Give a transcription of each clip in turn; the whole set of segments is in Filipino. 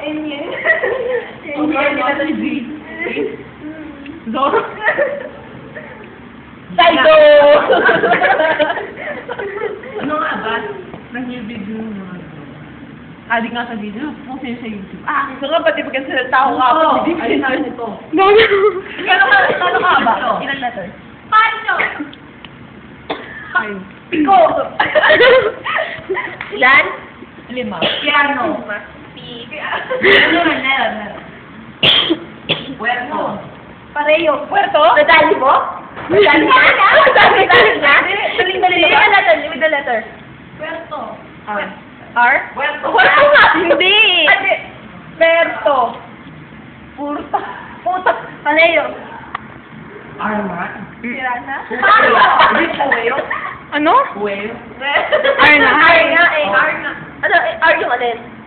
Yun. si Z. Zoro. Saido! Ano nga ba? Nag-new video naman. Adik nga sa video, kung sino sa YouTube. Ah, Gusto nga pati pag sa tao oo. pa. Ayun na ito. Gago. Kano ka, kano ka ba? Ilan letters? Paano? Ay. Ko! Ilan? Lima. Piano. Pi. Meron, meron, meron. Puerto. Pareho. Puerto? Nadali mo? Nadali ka? Nadali ka? Daling-dali na ba? letter, with the letter. Puerto. Ah. R? Puerto. Puerto nga! Hindi. Hindi. Puerto. Puerto. Puta. Pareho. Arma. Sira na? Hindi puweo. Ano? Puweo. R na. R nga eh. R nga. Ano, eh, R yung alin?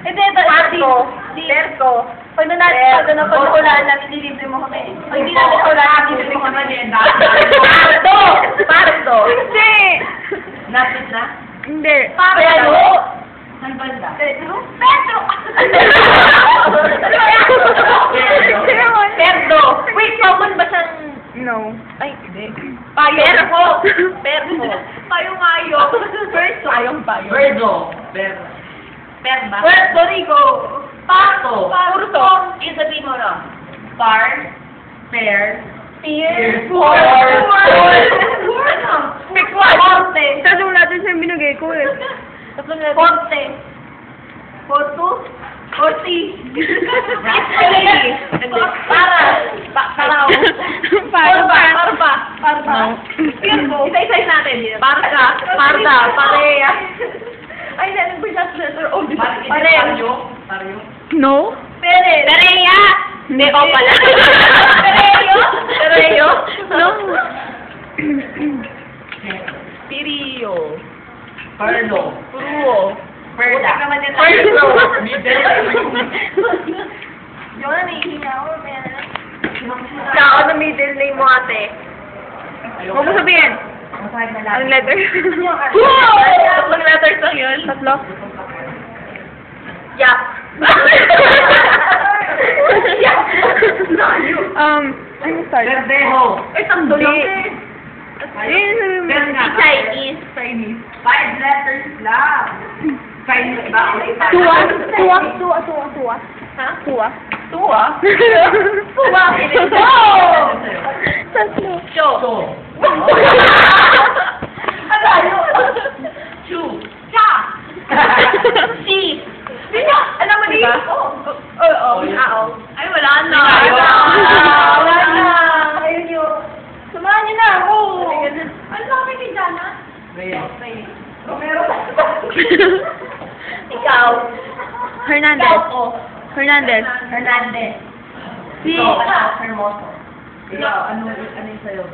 Hindi, ito. Parko. Perko. Pag na natin, pag na pag nahulaan namin, nilibre mo kami. Pag hindi natin nahulaan, nilibre mo kami. Pardo! Pardo! Hindi. Napit na? Hindi. Pardo! Saan banda? Pedro? Pedro! Perdo! Wait, common ba siyang... No. Ay, hindi. Perko! Perko! Payo-mayo! Perso! Payong payo. Verdo. Ver. Perba. Puerto Rico! Pato. Purto! Sabihin mo lang. Par. Pair. Pier! Por. Pikwal! Ponte! Tatlong natin siya binigay ko eh. Tatlong letter. Ponte! Porto? Porti! Para! Pa- Paraw! Para Parba! pa. Parba! Parba! Isa-isa natin. Parka! Parda! Parea! Ay, last letter? Oh, Par- Pare! Paryo. Paryo. No? Pere! Perea! Hindi, o pala. Pereo! Pereo! No. Pirio. Pardo. Pruo. Perda. naman yan. Perdo. Middle. Yung na naihinga ako. Na middle name mo ate. Huwag mo sabihin. Anong letter? Tatlong letters lang yun. Tatlo? Yak. Yak. Um, ano start? Verdejo. Ay, tatlo lang eh. Chinese. Chinese. Five letters lang. Chinese ba? Tuwa. Tuwa. Tuwa. Tuwa. Tuwa. Ha? Tuwa. Tuwa? Tuwa. Go! Tatlo. Show. So. Ano? Chu. Cha. Si. Sino? Alam mo di? Diba? Oo. Oo. Oo. Oo. Ay, wala na. Wala na. Wala na. Ayun yun. Samahan niyo na ako. Ano sabi ni Jana? Rhea. Romero. Ikaw. Hernandez. Hernandez. Hernandez. Si... Ikaw, ano? Hermoso. Ikaw, ano, ano yung sa'yo?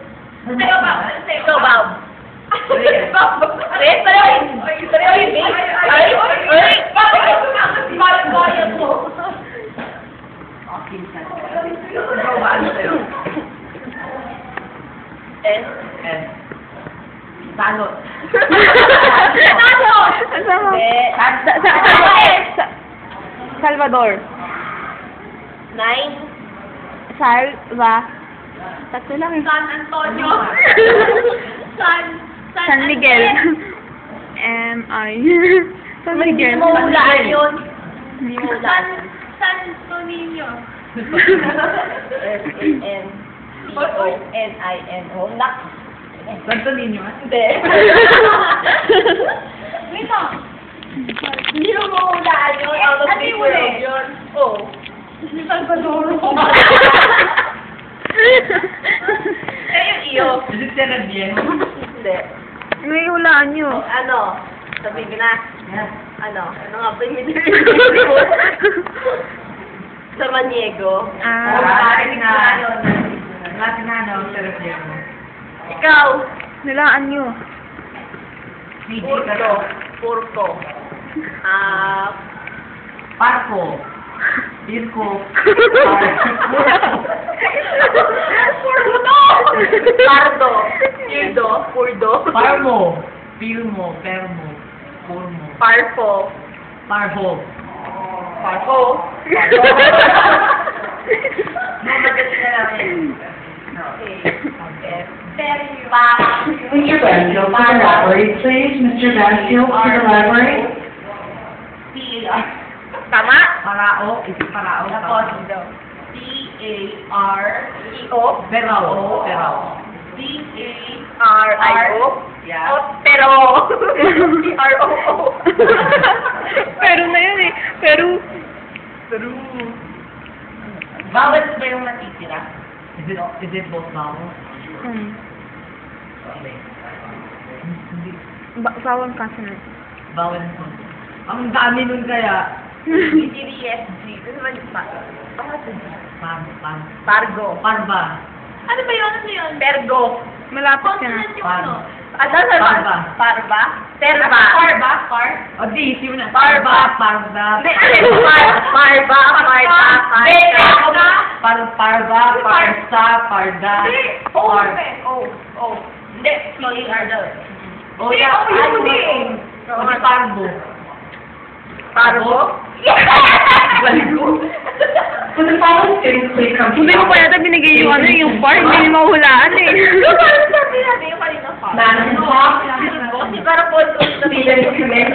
Ikaw ba? Ikaw ba? Rhea. Red, pareho yun. Pareho yun, eh. Ay, ay, bakit bakit bayad mo? Okay, sa'yo. Ikaw ba, ano sa'yo? Eh. S. Salot. Ano? Ano mo? Hindi. Sa, sa, sa, sa, Salvador. Nine. Salva. Tatlo lang. eh. San Antonio. San. San Miguel. M.I. San Hindi Miguel. mo hulaan yun. Hindi San, San Tonino. S-A-N-T-O-N-I-N-O. Nak. Santo Niño. Hindi. Wait lang. Hindi mo mahulaan yun. Out of this world yun. Oo. Si Salvador. Eh, yung iyo. Is it Serabien? Hindi. May hulaan nyo. Ano? Sabihin ko na. Ano? Ano nga ba yung mo? Samaniego. Ah. Ah, natin na. Natin na, no? Serabien. Ikaw. Nilaan nyo. Purto. Purto. Uh, Parko. Disco. Pardo, Pardo. Pardo, Pardo, Parmo. Pilmo. Permo. Purmo. Parpo. Parho. Parho. No, Thank you. Mr. Benfield to the library, please. Mr. Benfield to the library. Tama? Parao. Is it parao? C-A-R E-O Perao. Perao. C-A-R-I-O Yeah. Oh, pero C-R-O-O Pero na yun eh. Pero, Vowels ba yung natitira? Is it, is it both vowels? hmm. Ba bawang consonant. Bawal na Ang dami nun kaya. E-D-D-S-G Ano ba yung pa? Pan, pan. Pargo Parba. Ano ba yun? Ano yun? Pergo Malapit ka na. Consonant yung ano? Ano sa Parba. Parba? Terba Parba? Par? O di, isi mo na. Parba. Parba. Hindi, par, parba, parba, parba. Par, parba, parsa, parda. Hindi. Oo, Par. eh. Oo. Oo. Hindi. P-A-R daw. O Hindi, yan. ako yun, hindi. O di, parbo. Parbo? Baligo. For the following students, please come to Hindi mo pa yata binigay yung ano, yung bar, hindi mo mahulaan eh. Ano sabi natin yung kanina pa? Madison Hawk, Kasi parang po, Smith,